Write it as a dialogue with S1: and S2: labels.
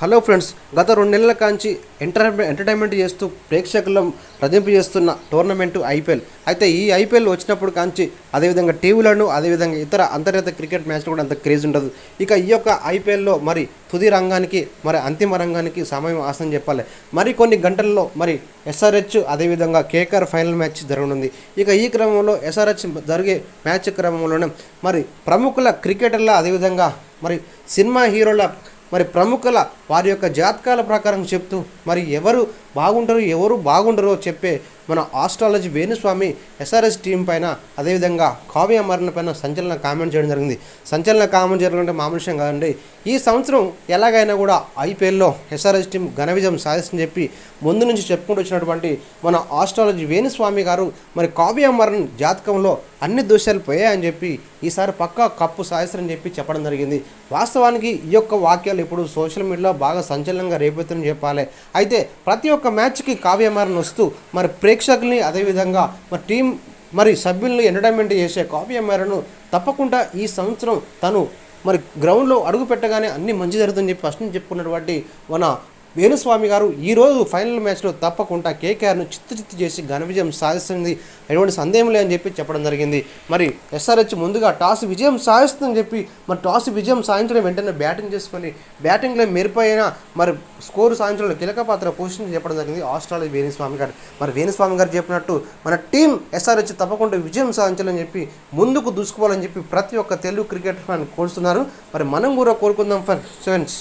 S1: Hello friends గత రెండు నెలల కాంచి ఎంటర్ ఎంటర్టైన్మెంట్ చేస్తూ ప్రేక్షకులను ప్రదింపు చేస్తున్న టోర్నమెంటు ఐపీఎల్. అయితే ఈ ఐపీఎల్ వచ్చినప్పుడు కాంచి అదేవిధంగా టీవీలను అదేవిధంగా ఇతర అంతర్గత క్రికెట్ మ్యాచ్లు కూడా అంత క్రేజ్ ఉండదు. ఇక ఈ యొక్క ఐపీఎల్లో మరి తుది రంగానికి మరి అంతిమ రంగానికి సమయం ఆసనం చెప్పాలి. మరి కొన్ని గంటల్లో మరి ఎస్ఆర్హెచ్ అదేవిధంగా కేకేఆర్ ఫైనల్ మ్యాచ్ జరగనుంది. ఇక ఈ క్రమంలో ఎస్ఆర్హెచ్ జరిగే మ్యాచ్ క్రమంలోనే మరి ప్రముఖుల క్రికెటర్ల అదేవిధంగా మరి సినిమా హీరోల మరి ప్రముఖుల వారి యొక్క జాతకాల ప్రకారం చెప్తూ మరి ఎవరు బాగుంటారు ఎవరు బాగుండరో చెప్పే మన ఆస్ట్రాలజీ వేణుస్వామి ఎస్ఆర్ఎస్ టీం పైన అదేవిధంగా కావ్య మరణ పైన సంచలన కామెంట్ చేయడం జరిగింది. సంచలన కామెంట్ చేయడం అంటే మామూలు విషయం కాదండి. ఈ సంవత్సరం ఎలాగైనా కూడా ఐపీఎల్లో ఎస్ఆర్ఎస్ టీం ఘన విజయం సాధిస్తుందని చెప్పి ముందు నుంచి చెప్పుకుంటూ వచ్చినటువంటి మన ఆస్ట్రాలజీ వేణుస్వామి గారు మరి కావ్య మరణ్ జాతకంలో అన్ని దోషాలు పోయాయని చెప్పి ఈసారి పక్కా కప్పు సాధిస్తారని చెప్పి చెప్పడం జరిగింది. వాస్తవానికి ఈ యొక్క వాక్యాలు ఇప్పుడు సోషల్ మీడియాలో బాగా సంచలనంగా రేపెత్తుని చెప్పాలి. అయితే ప్రతి ఒక్క మ్యాచ్కి కావ్యమారన్ వస్తూ మరి ప్రేక్షకుల్ని అదేవిధంగా మరి టీం మరి సభ్యుల్ని ఎంటర్టైన్మెంట్ చేసే కావ్యమారను తప్పకుండా ఈ సంవత్సరం తను మరి గ్రౌండ్లో అడుగు పెట్టగానే అన్ని మంచి జరుగుతుందని చెప్పి ఫస్ట్ నుంచి చెప్పుకున్నటువంటి మన వేణుస్వామి గారు ఈరోజు ఫైనల్ మ్యాచ్లో తప్పకుండా కేకేఆర్ను చిత్తు చిత్తు చేసి ఘన విజయం సాధిస్తుంది. ఎటువంటి సందేహం లేదని చెప్పి చెప్పడం జరిగింది. మరి ఎస్ఆర్హెచ్ ముందుగా టాస్ విజయం సాధిస్తుందని చెప్పి మరి టాస్ విజయం సాధించడం వెంటనే బ్యాటింగ్ చేసుకొని బ్యాటింగ్లో మెరుపైన మరి స్కోరు సాధించడంలో కీలక పాత్ర పోషించి చెప్పడం జరిగింది ఆస్ట్రేలియా వేణుస్వామి గారు. మరి వేణుస్వామి గారు చెప్పినట్టు మన టీం ఎస్ఆర్హెచ్ తప్పకుండా విజయం సాధించాలని చెప్పి ముందుకు దూసుకోవాలని చెప్పి ప్రతి ఒక్క తెలుగు క్రికెట్ ఫ్యాన్ కోరుతున్నారు. మరి మనం కూడా కోరుకుందాం ఫ్రెండ్స్.